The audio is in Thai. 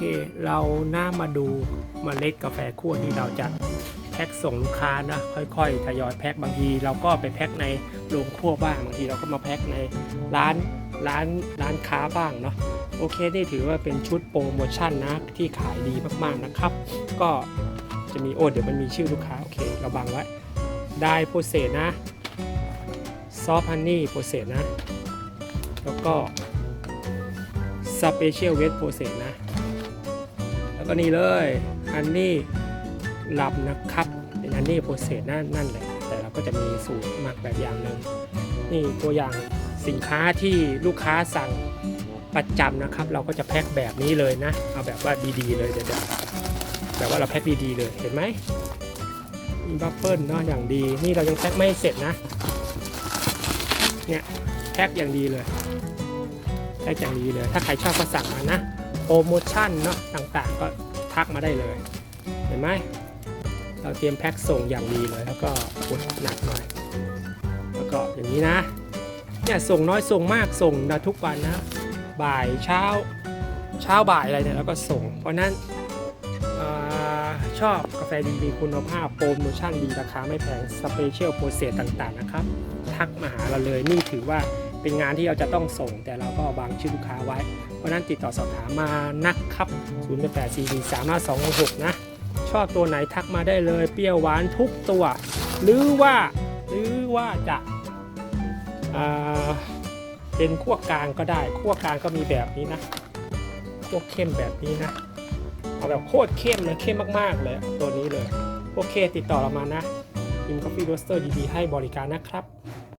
เค เราหน้ามาดูเมล็ดกาแฟคั่วที่เราจะแพ็คส่งลูกค้านะค่อยๆทยอยแพ็คบางทีเราก็ไปแพ็คในโรงคั่วบ้างบางทีเราก็มาแพ็คในร้านร้านร้านค้าบ้างเนาะโอเคนี่ถือว่าเป็นชุดโปรโมชั่นนะที่ขายดีมากๆนะครับ ก็จะมีโอ้เดี๋ยวมันมีชื่อลูกค้าโอเคเราบังไว้ได้โปรเซสนะซอฟฮันนี่โปรเซสนะ แล้วก็สเปเชียลเวทโปรเซสนะ ก็นี่เลยอันนี้ลับนะครับเป็นอันนี้โปรเซสนั่นนั่นแหละแต่เราก็จะมีสูตรหมักแบบอย่างหนึ่งนี่ตัวอย่างสินค้าที่ลูกค้าสั่งประจำนะครับ เราก็จะแพ็คแบบนี้เลยนะ เอาแบบว่าดีๆ เลยเดี๋ยวๆแบบว่าเราแพ็คดีๆเลยเห็นไหมมีบัฟเฟิลเนาะอย่างดีนี่เรายังแพ็คไม่เสร็จนะเนี่ยแพ็คอย่างดีเลยได้อย่างดีเลย ถ้าใครชอบก็สั่งมานะโปรโมชั่นเนาะต่างๆก็ ทักมาได้เลย เห็นไหมเราเตรียมแพ็คส่งอย่างดีเลยแล้วก็กดหนักหน่อยแล้วก็อย่างนี้นะเนี่ยส่งน้อยส่งมากส่งนะทุกวันนะ บ่ายเช้าเช้าบ่ายอะไรเนี่ยเราก็ส่ง เพราะนั้นอชอบกาแฟดีมีคุณภาพโปรโมชั่นดีราคาไม่แพงสเปเชียลโปรเซสต่างๆนะครับ ทักมาหาเราเลยนี่ถือว่า เป็นงานที่เราจะต้องส่ง แต่เราก็บางชื่อลูกค้าไว้ เพราะนั้นติดต่อสอบถามมานะครับ0 8 4 4 3 5 2 6 นะ ชอบตัวไหนทักมาได้เลย เปรี้ยวหวานทุกตัว หรือว่าหรือว่าจะาเป็นขั้วกลางก็ได้ขั้วกลางก็มีแบบนี้นะขั้วเข้มแบบนี้นะเอาแบบโคตรเข้มเลยเข้มมากๆเลยตัวนี้เลย โอเคติดต่อเรามานะอิม Coffee Roaster ดีๆให้บริการนะครับ